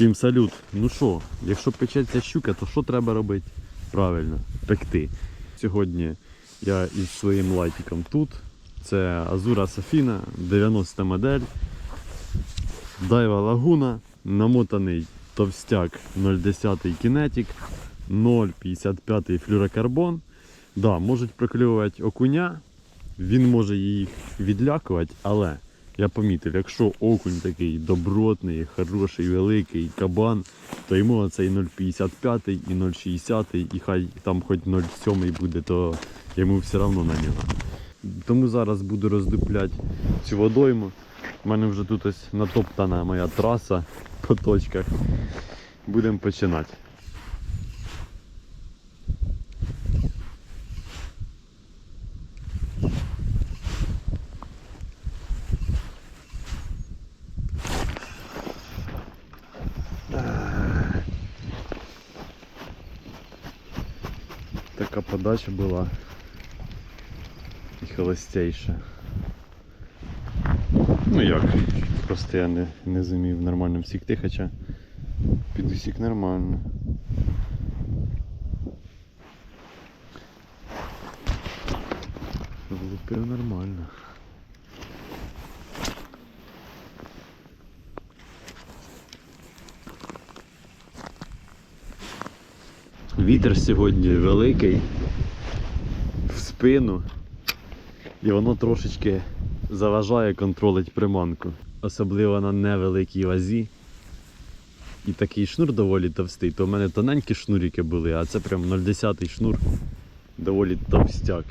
Всім салют. Ну що, якщо печеться щука, то що треба робити? Правильно, пекти. Сьогодні я із своїм лайтиком тут. Це Азура Софіна, 90 модель. Дайва Лагуна, намотаний товстяк 0,10 кінетик, 0,55 флюрокарбон. Да, можуть прокльовувати окуня, він може їх відлякувати, але я помітив, якщо окунь такий добротний, хороший, великий кабан, то йому оцей 0,55 і 0,60, і хай там хоч 0,7 буде, то йому все одно на нього. Тому зараз буду роздупляти цю водойму. У мене вже тут ось натоптана моя траса по точках. Будемо починати. Така подача була і холостейша. Ну як, просто я не, не зумів нормально всікти, хоча підусік нормально. Влупив нормально. Вітер сьогодні великий в спину. І воно трошечки заважає контролить приманку. Особливо на невеликій вазі. І такий шнур доволі товстий, то в мене тоненькі шнурики були, а це прям 0,10 шнур доволі товстяк.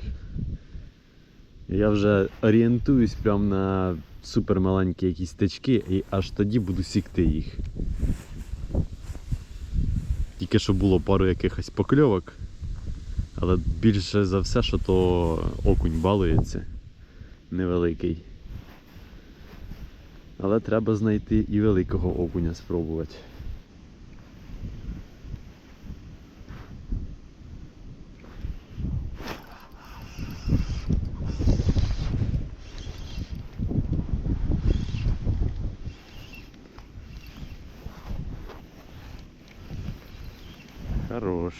Я вже орієнтуюсь прям на супер маленькі якісь течки і аж тоді буду сікти їх. Тільки що було пару якихось покльовок, але більше за все, що то окунь балується невеликий. Але треба знайти і великого окуня спробувати. Хорош.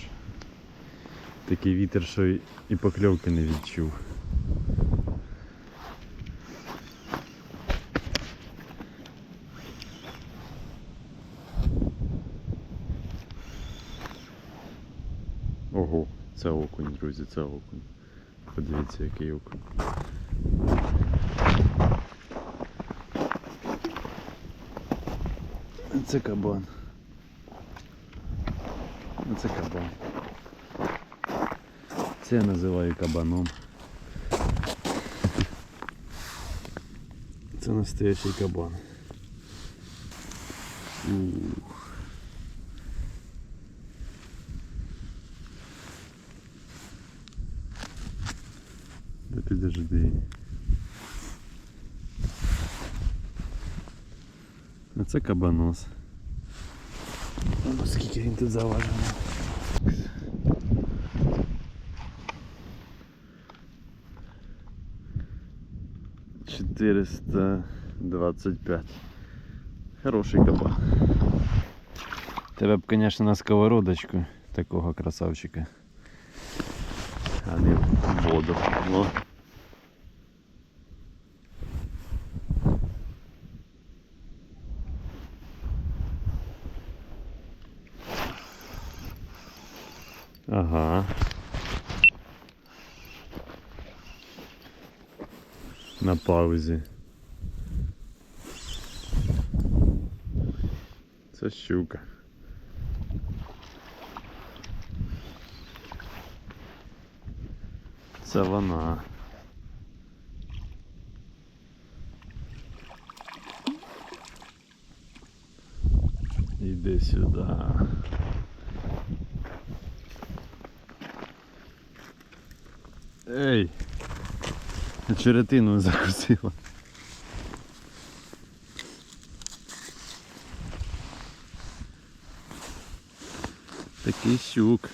Такий вітер, що і покльовки не відчув. Ого, це окунь, друзі, це окунь. Подивіться, який окунь. Це кабан. Це кабан. Це я називаю кабаном. Це настоящий кабан. Ух. Да підожди. А це кабанос. Ну, скільки він тут заважений. 425. Хороший кабан. Тебе б, конечно, на сковородочку такого красавчика. А не в воду. Ну. Ага. На паузі. Це щука. Це вона. Іди сюди. Ей! Черетину закусила. Такий щук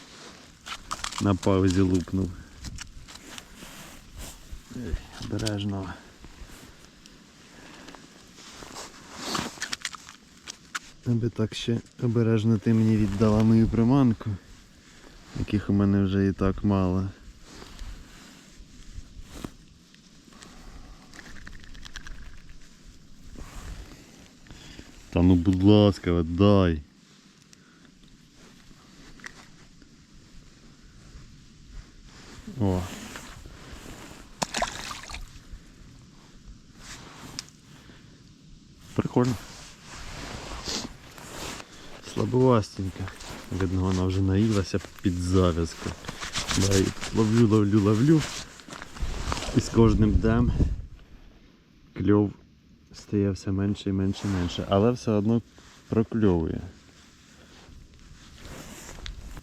на паузі лупнув. Обережно. Аби так ще обережно ти мені віддала мою приманку, яких у мене вже і так мало. Ну будь ласка, дай. О. Прикольно. Слабовастенька. Видно, вона вже наїлася під зав'язку. Ловлю, ловлю, ловлю. І з кожним днем кльов стає все менше і менше і менше. Але все одно прокльовує.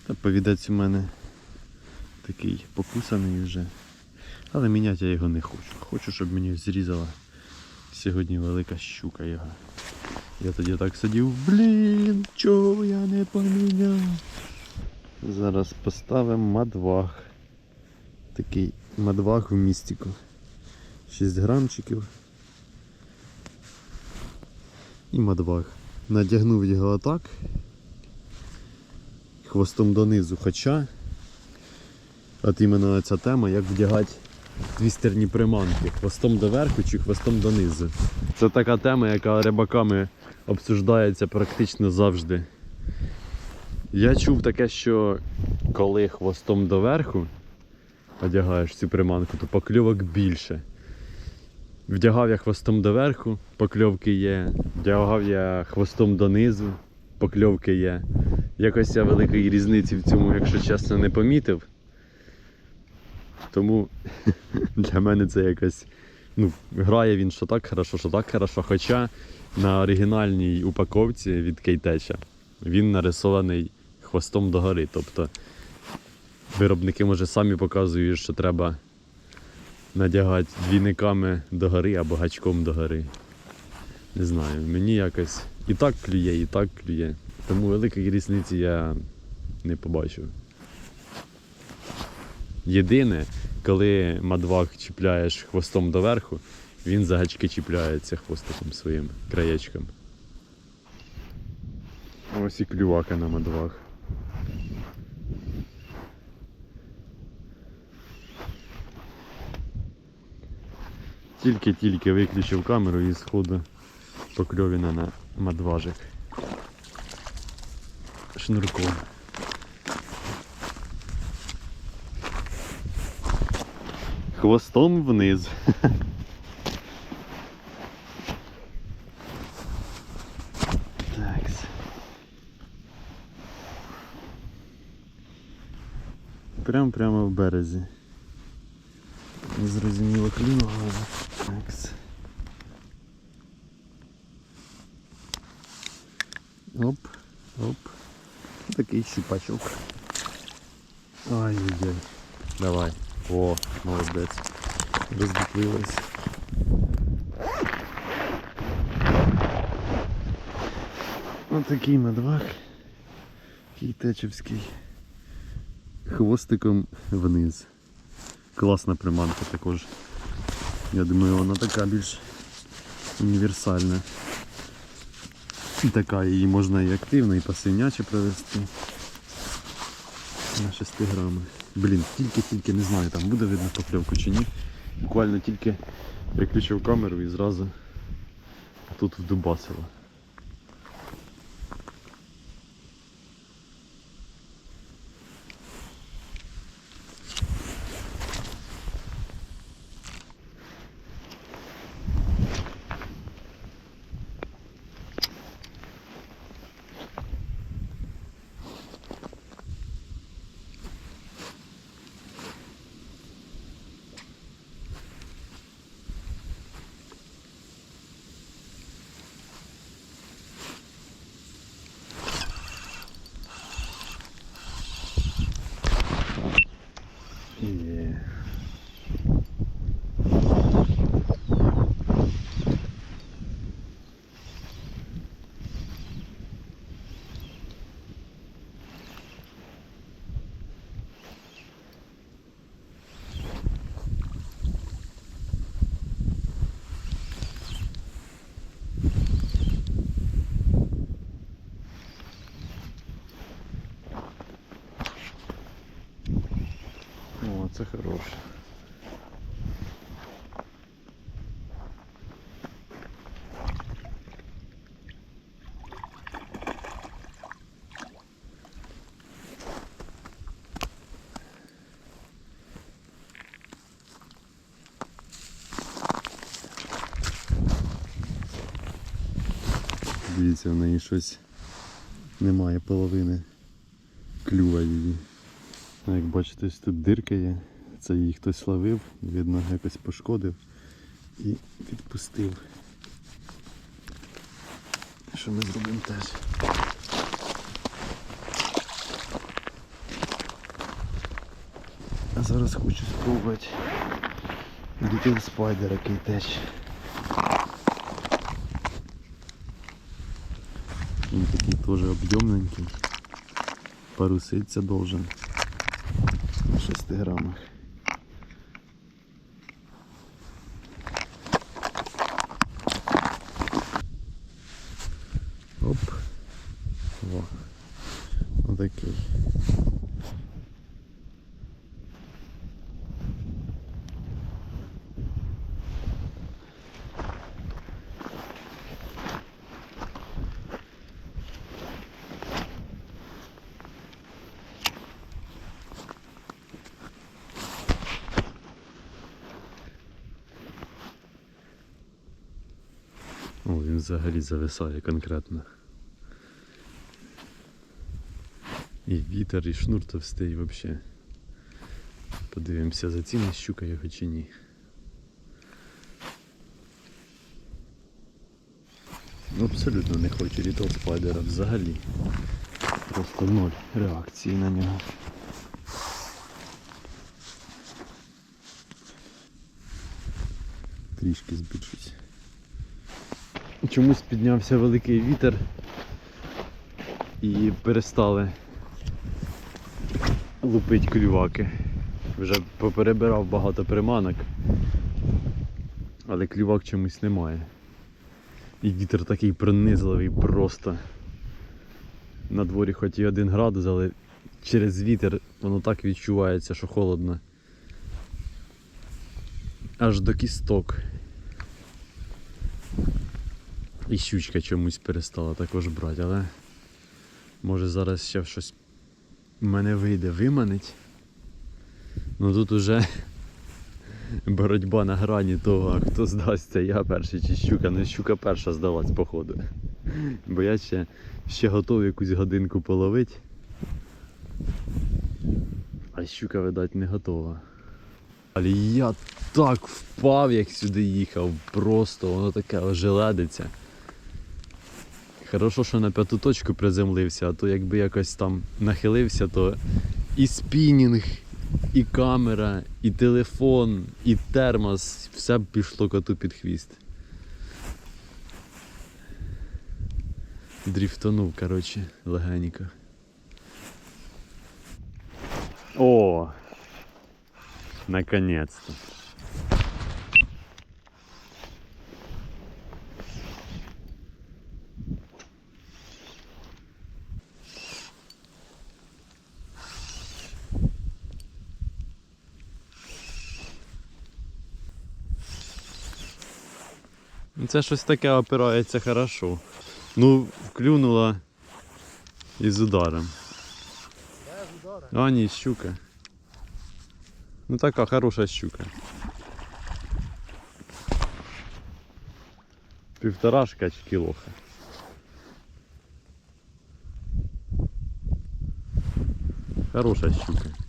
Та повідець у мене такий покусаний вже. Але міняти я його не хочу. Хочу, щоб мені зрізала сьогодні велика щука його. Я тоді так сидів, блін, чого я не поміняв. Зараз поставимо мадваг. Такий мадваг в містику. 6 грамчиків. І мадваг. Надягнув його отак. Хвостом донизу, хоча. От іменно ця тема, як вдягати твістерні приманки. Хвостом доверху чи хвостом донизу. Це така тема, яка рибаками обсуждається практично завжди. Я чув таке, що коли хвостом доверху одягаєш цю приманку, то покльовок більше. Вдягав я хвостом доверху, покльовки є. Вдягав я хвостом донизу, покльовки є. Якось я великої різниці в цьому, якщо чесно, не помітив. Тому для мене це якось. Ну, грає він що так хорошо, що так хорошо. Хоча на оригінальній упаковці від Кейтеча він нарисований хвостом догори. Тобто виробники може самі показують, що треба надягати двійниками догори або гачком догори. Не знаю, мені якось і так клює, і так клює. Тому великої різниці я не побачив. Єдине, коли мадвак чіпляєш хвостом доверху, він за гачки чіпляється хвостиком своїм краєчком. Ось і клювака на мадвах. Тільки-тільки виключив камеру і сходу покльовіна на мадважик. Шнурком. Хвостом вниз. Такс. Прям прямо в березі. Незрозуміло клюнуло. Такс. Оп, оп. Такий щупачок. Ай-яй-яй. Давай. О, молодець. Роздуплилась. Ось такий медвак. Кейтечевський. Хвостиком вниз. Класна приманка також. Я думаю, вона така більш універсальна. І така її можна і активно, і пасивняче провести. На 6 грами. Блін, тільки-тільки не знаю, там буде видно покльовку чи ні. Буквально тільки приключив камеру і зразу тут вдубасило. Оце хороше. Дивіться, в неї щось немає половини клюва її. Як бачите, ось тут дирка є. Це її хтось ловив, видно, якось пошкодив і відпустив. Що ми зробимо теж? А зараз хочу спробувати Little Spider, який теж. Він такий теж об'ємненький. Паруситься должен. На 6 грамах. О, він взагалі зависає конкретно. І вітер, і шнур товстий взагалі. Подивимося, заціни щука його чи ні. Ну, Абсолютно не хочу Літл Спайдера взагалі. Просто ноль реакції на нього. Трішки збільшусь. Чомусь піднявся великий вітер і перестали лупить клюваки. Вже поперебирав багато приманок, але клювак чомусь немає. І вітер такий пронизливий просто. На дворі хоч і один градус, але через вітер воно так відчувається, що холодно. Аж до кісток. І щучка чомусь перестала також брати, але може зараз ще щось в мене вийде виманить. Ну тут уже боротьба на грані того, а хто здасться, я перший чи щука. Ну щука перша здалась походу. Бо я ще, ще готовий якусь годинку половити. А щука, видать, не готова. Але я так впав, як сюди їхав, просто воно таке ожеледиться. Хорошо, що на п'яту точку приземлився, а то якби якось там нахилився, то і спінінг, і камера, і телефон, і термос, все б пішло коту під хвіст. Дріфтанув, коротше, легенько. О! Наконец-то. Це щось таке опирається хорошо. Ну, вклюнула із ударом. А, ні, щука. Ну така хороша щука. Півторашка чи кілоха. Хороша щука.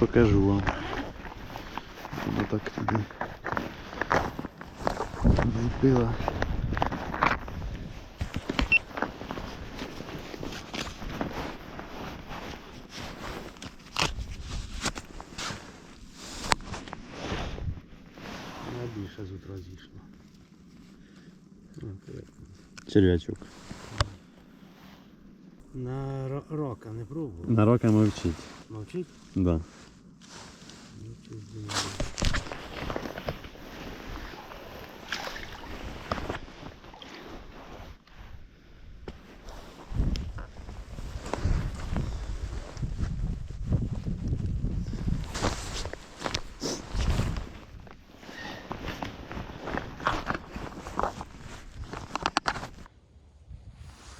Покажу вам. Воно так туди вліпила. Найбільше з утра зійшло. Черв'ячок. На ро- рока не пробував. На рока мовчить. Мовчить? Да.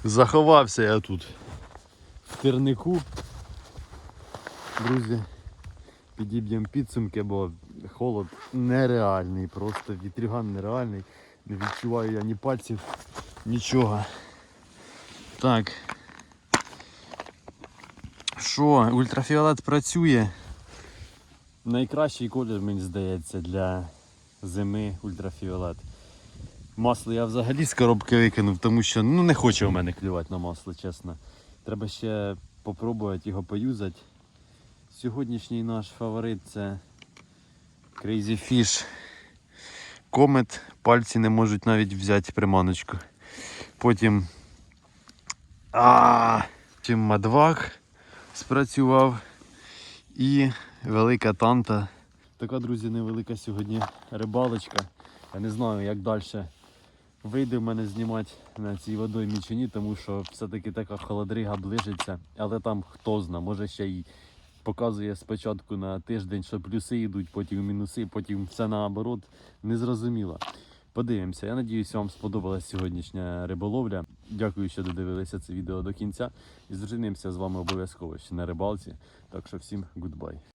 Заховався я тут в тернику. Друзі, підіб'ємо підсумки, бо холод нереальний, просто вітрюган нереальний. Не відчуваю я ні пальців, нічого. Так. Що, ультрафіолет працює. Найкращий колір, мені здається, для зими ультрафіолет. Масло я взагалі з коробки викинув, тому що ну, не хоче у мене клювати на масло, чесно. Треба ще попробувати його поюзати. Сьогоднішній наш фаворит це Crazy Fish. Комет. Пальці не можуть навіть взяти приманочку. Потім а, чим мадвак спрацював. І велика танта. Така, друзі, невелика сьогодні рибалочка. Я не знаю, як далі вийде в мене знімати на цій водоймі чи ні, тому що все-таки така холодрига ближиться. Але там хто зна, може ще й показує спочатку на тиждень, що плюси йдуть, потім мінуси, потім все наоборот. Незрозуміло. Подивимося. Я надіюсь, вам сподобалась сьогоднішня риболовля. Дякую, що додивилися це відео до кінця. І зустрінемося з вами обов'язково ще на рибалці. Так що всім гудбай.